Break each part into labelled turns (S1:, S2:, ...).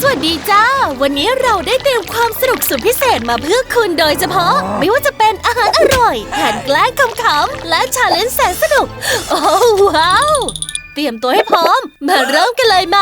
S1: สวัสดีจ้า วันนี้เราได้เตรียมความสนุกสุดพิเศษมาเพื่อคุณโดยเฉพาะ ไม่ว่าจะเป็นอาหารอร่อยแผนแกล้งคำๆและชาเลนจ์แสนสนุก โอ้ว้าว เตรียมตัวให้พร้อม มาเริ่มกันเลยไหม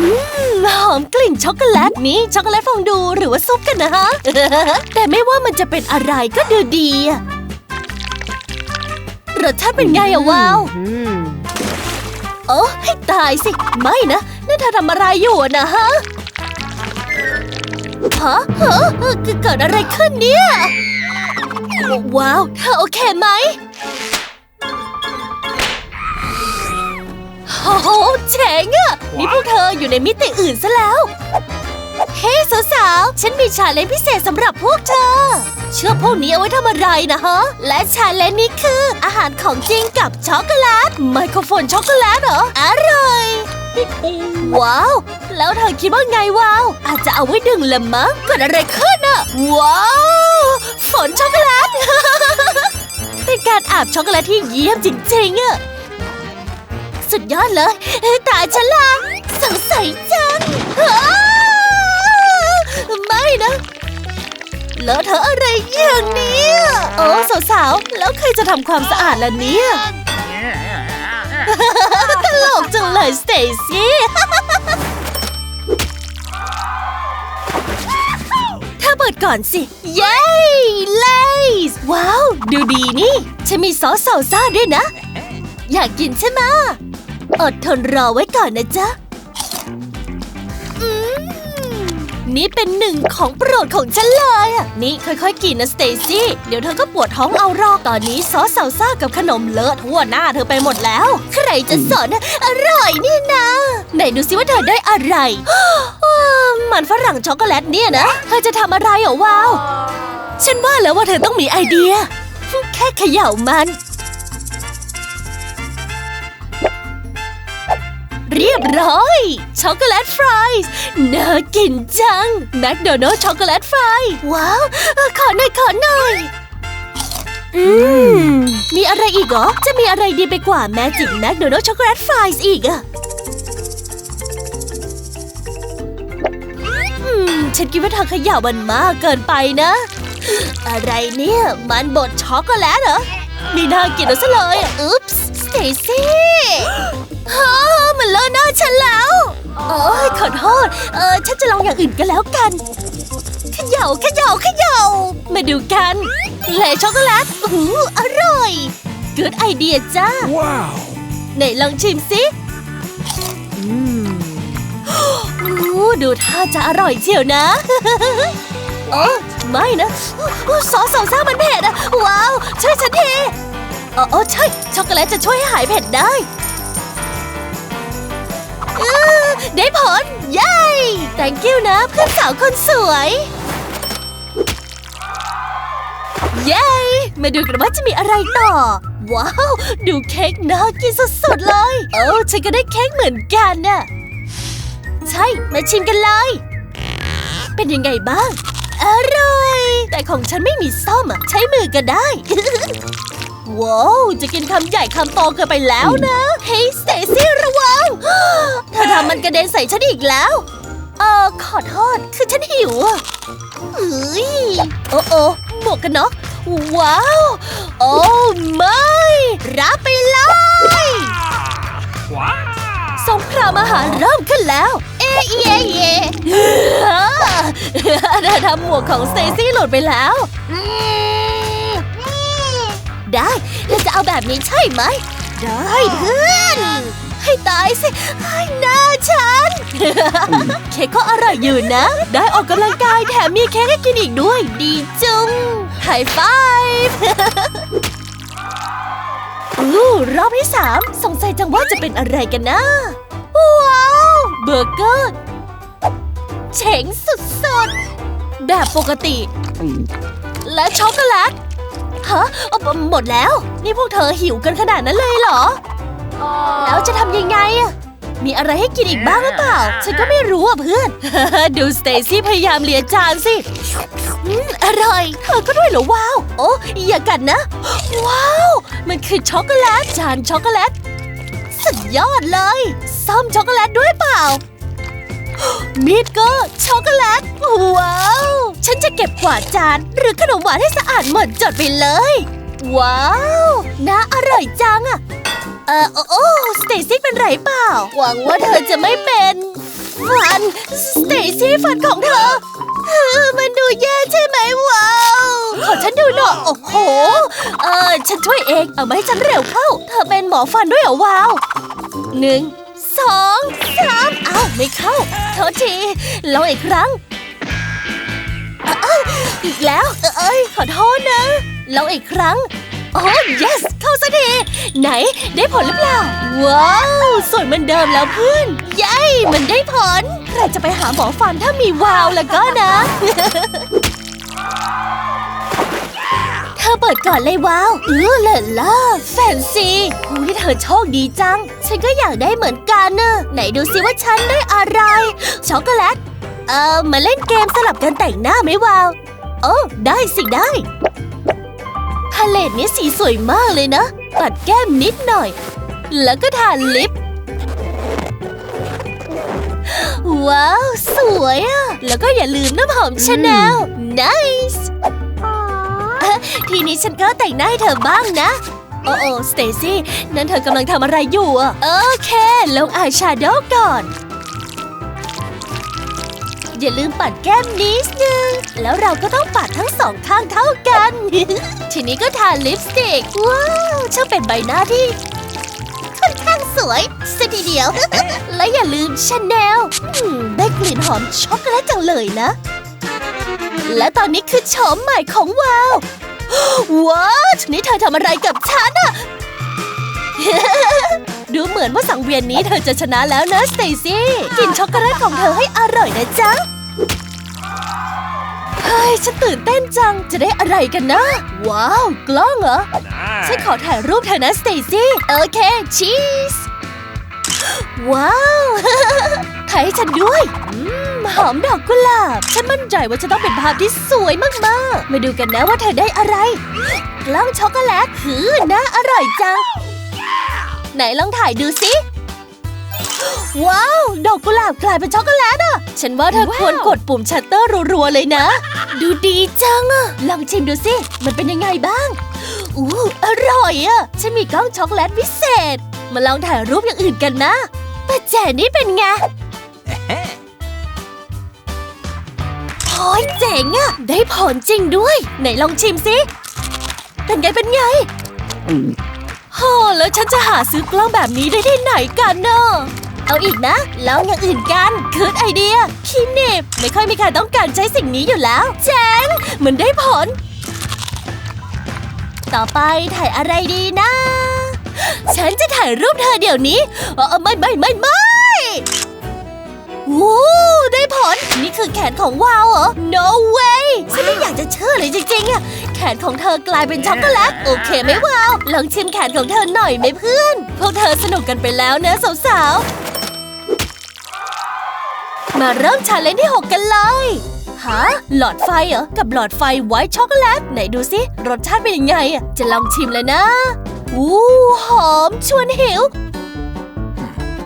S1: อืมหอมกลิ่นช็อกโกแลตนี่ช็อกโกแลตฟองดูหรือว่าซุปกันนะฮะ แต่ไม่ว่ามันจะเป็นอะไรก็ดูดีอะรสชาติเป็นไงอะว้าว โอ้ให้ตายสิ ไม่นะนี่เธอทำอะไรอยู่นะฮะฮะฮะเกิดอะไรขึ้นเนี่ย ว้าวเธอโอเคไหมโอ้โหเจ๋งอะนี่พวกเธออยู่ในมิติอื่นซะแล้ว ฮ้ สาวๆ ฉันมีชาเลนจ์พิเศษสำหรับพวกเธอ เชื่อพวกนี้เอาไว้ทำอะไรนะฮะ และชาเลนจ์นี้คือ อาหารของจริงกับช็อกโกแลต ไมโครโฟนช็อกโกแลตเหรอ อร่อย ว้าว แล้วเธอคิดว่าไงว้าว อาจจะเอาไว้ดึงละมั้งเกิดอะไรขึ้นอะว้าว ฝนช็อกโกแลต เป็นการอาบช็อกโกแลตที่เยี่ยมจริงๆอะสุดยอดเลยตาฉันละสงสัยจังอ้ ไม่นะ แล้วเธออะไรอย่างนี้ โอ้สาวๆ แล้วใครจะทำความสะอาดล่ะเนี่ย ตลกจังเลยสเตซี่ถ้าเปิดก่อนสิ เย้เลสว้าว ดูดีนี่ ฉันมีซอสซาลซ่าด้วยนะ อยากกินใช่ไหมอดทนรอไว้ก่อนนะจ๊ะ นี่เป็นหนึ่งของโปรดของฉันเลยอะนี่ค่อยๆกินนะสเตซี่ เดี๋ยวเธอก็ปวดท้องเอาหรอกตอนนี้ซอสซาซ่ากับขนมเลอะทั่วหน้าเธอไปหมดแล้ว ใครจะสอนอร่อยนี่นะไหนดูสิว่าเธอได้อะไรมันฝรั่งช็อกโกแลตเนี่ยนะ เธอจะทำอะไรเหรอว้าว ฉันว่าแล้วว่าเธอต้องมีไอเดีย แค่เขย่ามัน รียบร้อย ช็อกโกแลตฟรายส์น่ากินจัง แมคโดนัลด์ช็อกโกแลตฟรายว้าว ขอหน่อยขอหน่อย อืม มีอะไรอีกเหรอ จะมีอะไรดีไปกว่าแมจิกแมคโดนัลด์ช็อกโกแลตฟรายส์อีกอะอืมฉันคิดว่าเธอเขย่ามันมากเกินไปนะ อะไรเนี่ย มันบดช็อกโกแลตเหรอนี่น่ากินเอาซะเลยอะอุ๊ปส์สเตซี่ ฮะมันเลอะหน้าฉันแล้ว โอ้ยขอโทษ เออฉันจะลองอย่างอื่นกันแล้วกันเขย่าเขย่าเขย่ามาดูกันเลช็อกโกแลตอู้หูอร่อยเกิดไอเดียจ้า
S2: Wow!
S1: ไหนลองชิมสิอู้ดูท่าจะอร่อยเชียวนะโอ้ไม่นะอู้ซอสซาลซ่ามันเผ็ดอะว้าว ช่วยฉันทีอ๋ออ๋อใช่ ช็อกโกแลตจะช่วยให้หายเผ็ดได้อื้อ ได้ผลเย้ thank you นะเพื่อนสาวคนสวย เย้ มาดูกันว่าจะมีอะไรต่อ ว้าว ดูเค้กน่ากินสุดๆเลย เออฉันก็ได้เค้กเหมือนกันน่ะ ใช่ มาชิมกันเลย เป็นยังไงบ้าง อร่อย แต่ของฉันไม่มีซ่อมอะใช้มือก็ได้ว้าว จะกินคำใหญ่คำโตเกินไปแล้วนะ เฮ้ยสเตซี่ระ เธอทำมันกระเด็นใส่ฉันอีกแล้ว เออขอโทษคือฉันหิวอะเฮ้ยโอ้โอ้หมวกกันน็อกว้าว โอ้ไม่ รับไปเลย
S2: Wow!
S1: สงครามอาหารเริ่มขึ้นแล้ว เอ๊ะเย่เย่เธอทำหมวกของสเตซี่หลุดไปแล้วอืมได้เราจะเอาแบบนี้ใช่ไหม ได้เพื่อน ให้ตายสิให้หน้าฉัน เค้กก็อร่อยอยู่นะ ได้ออกกำลังกายแถมมีเค้กให้กินอีกด้วย ดีจุงไฮไฟฟ์อู้รอบที่สามสงสัยจังว่าจะเป็นอะไรกันนะ ว้าว เบอร์เกอร์เจ๋งสุดๆ แบบปกติ และช็อกโกแลตฮะหมดแล้ว นี่พวกเธอหิวกันขนาดนั้นเลยเหรอ แล้วจะทำยังไงอะมีอะไรให้กินอีกบ้างหรือเปล่า ฉันก็ไม่รู้อะเพื่อน ดูสเตซี่พยายามเลียจานสิอืมอร่อย เธอก็ด้วยเหรอว้าว โอ้อย่ากัดนะ ว้าว มันคือช็อกโกแลตจานช็อกโกแลต สุดยอดเลยซ่อมช็อกโกแลตด้วยเปล่า มีดก็ช็อกโกแลต ว้าว ฉันจะเก็บกวาดจานหรือขนมหวานให้สะอาดหมดจดไปเลย ว้าว น่าอร่อยจังอะ เออโอ้โอสเตซี่เป็นไรเปล่า หวังว่าเธอจะไม่เป็นฟันสเตซี่ฟันของเธอเออมันดูแย่ใช่ไหมว้าวขอฉันดูหน่อยโอ้โห เออฉันช่วยเอง เอามาให้ฉันเร็วเข้า เธอเป็นหมอฟันด้วยเหรอวาวหนึ่งสองสามอ้าวไม่เข้าโทษทีลองอีกครั้งอ,อีกแล้ว เอ้ยขอโทษนะลองอีกครั้ง โอ้ yes เข้าสักทีไหนได้ผลหรือเปล่า ว้าว สวยเหมือนเดิมแล้วเพื่อนเย้มันได้ผล ใครจะไปหาหมอฟันถ้ามีวาวแล้วก็นะ เธอเปิดก่อนเลยว้าวเออเลนล่าแฟนซีอุ้ยเธอโชคดีจัง ฉันก็อยากได้เหมือนกันนะไหนดูสิว่าฉันได้อะไร ช็อกโกแลต เอ่อมาเล่นเกมสลับกันแต่งหน้าไหมวาว โอ้ ได้สิได้ เลตนี้สีสวยมากเลยนะ ปัดแก้มนิดหน่อย แล้วก็ทาลิป ว้าว สวยอะ แล้วก็อย่าลืมน้ำหอมชาแนล nice ทีนี้ฉันก็แต่งหน้าให้เธอบ้างนะ โอ้โอ้สเตซี่ นั่นเธอกำลังทำอะไรอยู่อะโอเค ลงอายแชโดว์ก่อน อย่าลืมปัดแก้มนิดนึง แล้วเราก็ต้องปัดทั้งสองข้างเท่ากัน ทีนี้ก็ทาลิปสติก ว้าวช่างเป็นใบหน้าที่ค่อนข้างสวยสักทีเดียว และอย่าลืมชาแนลได้กลิ่นหอมช็อกโกแลตจังเลยนะ และตอนนี้คือโฉมใหม่ของวาวว้าวนี่เธอทำอะไรกับฉันอะ ดูเหมือนว่าสังเวียนนี้เธอจะชนะแล้วนะสเตซี่กินช็อกโกแลตของเธอให้อร่อยนะจ๊ะเฮ้ยฉันตื่นเต้นจังจะได้อะไรกันนะ ว้าว กล้องเหรอ ฉัน
S2: Nice.
S1: ขอถ่ายรูปเธอนะสเตซี่โอเคชีสว้าวถ่ายให้ฉันด้วยอืมหอมดอกกุหลาบ ฉันมั่นใจว่าจะต้องเป็นภาพที่สวยมากๆ มาดูกันนะว่าเธอได้อะไร กล้องช็อกโกแลตหือน่าอร่อยจัง ไหนลองถ่ายดูสิ ว้าว ดอกกุหลาบกลายเป็นช็อกโกแลตอะ ฉันว่าเธอควรกดปุ่มชัตเตอร์รัวๆเลยนะ ดูดีจังอะลองชิมดูสิ มันเป็นยังไงบ้าง อู้ อร่อยอะ ฉันมีกล้องช็อกโกแลตวิเศษ มาลองถ่ายรูปอย่างอื่นกันนะป้าแจนี่เป็นไงโอ้ยเจ๋งอะได้ผลจริงด้วย ไหนลองชิมสิ เป็นไงเป็นไง อ้แล้วฉันจะหาซื้อกล้องแบบนี้ได้ที่ไหนกันเนอะเอาอีกนะลองอย่างอื่นกันคืดไอเดียคีเนบไม่ค่อยมีใครต้องการใช้สิ่งนี้อยู่แล้วเจ๋งเหมือนได้ผล ต่อไปถ่ายอะไรดีนะ ฉันจะถ่ายรูปเธอเดี๋ยวนี้เออไม่ไม่ไม่ไม่วู้ได้ผล นี่คือแขนของวาวเหรอ no way ฉันไม่อยากจะเชื่อเลยจริงๆอะ นของเธอกลายเป็นช็อกโกแลตโอเคไหมวาวลองชิมแขนของเธอหน่อยไหมเพื่อน พวกเธอสนุกกันไปแล้วนะสาวๆ มาเริ่มชาเลนจ์ที่ 6 กันเลยฮะหลอดไฟเหรอ กับหลอดไฟไวท์ช็อกโกแลต ไหนดูสิ รสชาติเป็นยังไงอะ จะลองชิมเลยนะ อู้หอมชวนหิว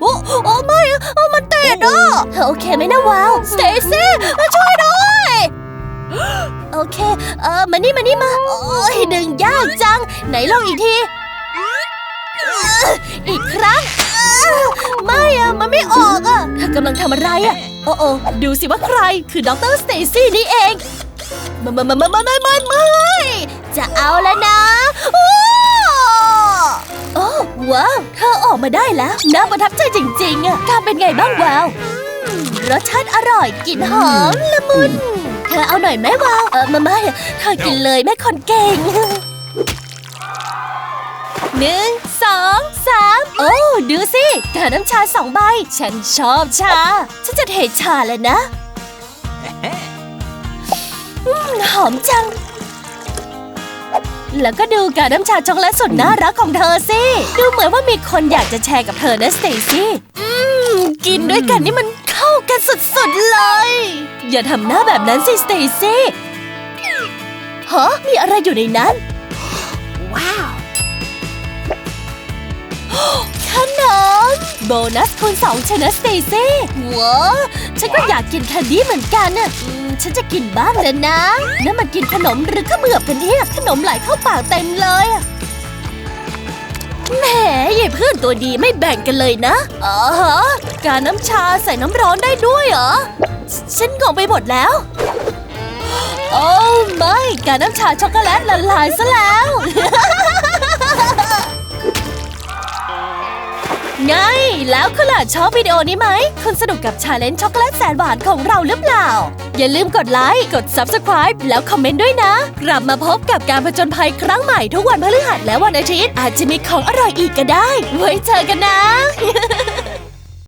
S1: โอ้โอ้ไม่อะโอ้มันติดอะ โอเคไหมนะวาวสเตซี่มาช่วยด้วย เค เออมานี่มานี่มา โอ้ยดึงยากจัง ไหนลองอีกที อีกครั้ง ไม่อะมันไม่ออกอะเธอกำลังทำอะไรอะโอ้โอ้ดูสิว่าใครคือดรสเตซี่นี่เองมามามามามามามาม่จะเอาแล้วนะ โอ้โอ้ว้าวเธอออกมาได้แล้วน่าประทับใจจริงๆอะการเป็นไงบ้างวาวรสชาติอร่อยกลิ่นหอมละมุน เธอเอาหน่อยไหมวาวเออมาไม่อะเธอกินเลยแม่คนเก่งหนึ่งสองสามโอ้ ดูสิกาน้ำชาสองใบ ฉันชอบชา ฉันจะเทชาแล้วนะอืมหอมจัง แล้วก็ดูการน้ำชาช็อกโกแลตสุดน่ารักของเธอสิ ดูเหมือนว่ามีคนอยากจะแชร์กับเธอนะสเตซี่อืมกินด้วยกันนี่มันเข้ากันสุดๆเลย อย่าทำหน้าแบบนั้นสิสเตซี่ฮะมีอะไรอยู่ในนั้น ว้าวขขนม โบนัสคูณสองชนะสเตซี่ว้าวฉันก็อยากกินแคนดี้เหมือนกันน่ะอืมฉันจะกินบ้างแล้วนะนั่นมันกินขนมหรือข้าวเหมือบกันเนี่ยขนมไหลเข้าปากเต็มเลยอะแหมยายเพื่อนตัวดีไม่แบ่งกันเลยนะอ๋อฮะการน้ำชาใส่น้ำร้อนได้ด้วยเหรอ ฉันงงไปหมดแล้ว โอ้ไม่การน้ำชาช็อกโกแลตละลายซะแล้ว ไง แล้วคุณล่ะชอบวิดีโอนี้ไหม คุณสนุกกับชาเลนจ์ช็อกโกแลตแสนหวานของเราหรือเปล่า อย่าลืมกดไลค์ กด Subscribe แล้วคอมเมนต์ด้วยนะ กลับมาพบกับการผจญภัยครั้งใหม่ทุกวันพฤหัสและวันอาทิตย์ อาจจะมีของอร่อยอีกก็ได้ ไว้เจอกันนะ